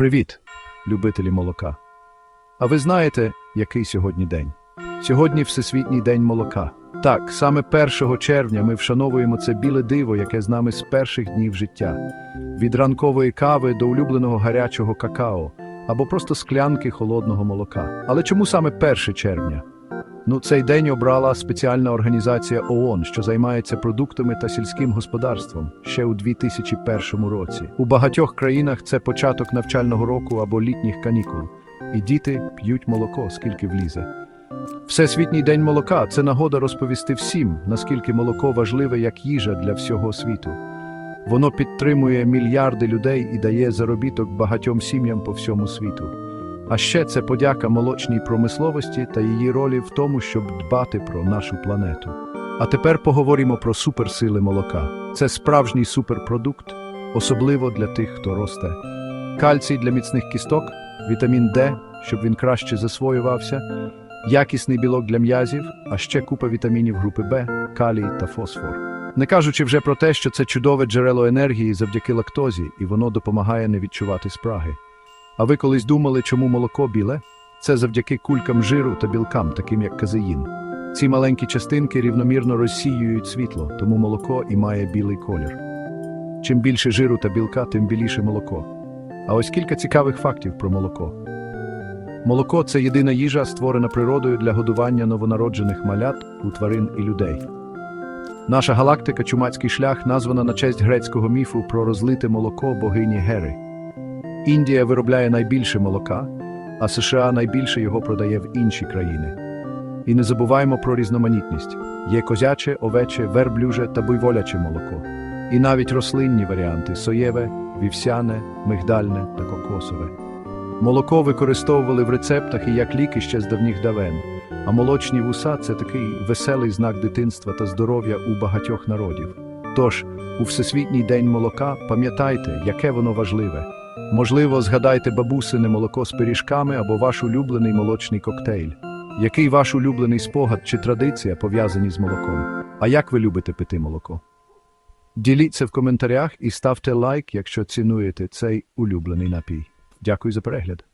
Привіт, любителі молока. А ви знаєте, який сьогодні день? Сьогодні Всесвітній день молока. Так, саме 1 червня ми вшановуємо це біле диво, яке з нами з перших днів життя. Від ранкової кави до улюбленого гарячого какао або просто склянки холодного молока. Але чому саме 1 червня? Ну, цей день обрала спеціальна організація ООН, що займається продуктами та сільським господарством ще у 2001 році. У багатьох країнах це початок навчального року або літніх канікул, і діти п'ють молоко, скільки влізе. Всесвітній день молока це нагода розповісти всім, наскільки молоко важливе як їжа для всього світу. Воно підтримує мільярди людей і дає заробіток багатьом сім'ям по всьому світу. А ще це подяка молочній промисловості та її ролі в тому, щоб дбати про нашу планету. А тепер поговоримо про суперсили молока. Це справжній суперпродукт, особливо для тих, хто росте. Кальцій для міцних кісток, вітамін Д, щоб він краще засвоювався, якісний білок для м'язів, а ще купа вітамінів групи Б, калій та фосфор. Не кажучи вже про те, що це чудове джерело енергії завдяки лактозі, і воно допомагає не відчувати спраги. А ви колись думали, чому молоко біле? Це завдяки кулькам жиру та білкам, таким як казеїн. Ці маленькі частинки рівномірно розсіюють світло, тому молоко і має білий колір. Чим більше жиру та білка, тим біліше молоко. А ось кілька цікавих фактів про молоко. Молоко це єдина їжа, створена природою для годування новонароджених малят у тварин і людей. Наша галактика Чумацький шлях названа на честь грецького міфу про розлите молоко богині Гери. Індія виробляє найбільше молока, а США найбільше його продає в інші країни. І не забуваємо про різноманітність: є козяче, овече, верблюже та буйволяче молоко. І навіть рослинні варіанти соєве, вівсяне, мигдальне та кокосове. Молоко використовували в рецептах і як ліки ще з давніх давен, а молочні вуса це такий веселий знак дитинства та здоров'я у багатьох народів. Тож, у Всесвітній день молока пам'ятайте, яке воно важливе. Можливо, згадайте бабусине молоко з пиріжками або ваш улюблений молочний коктейль. Який ваш улюблений спогад чи традиція пов'язані з молоком? А як ви любите пити молоко? Діліться в коментарях і ставте лайк, якщо цінуєте цей улюблений напій. Дякую за перегляд.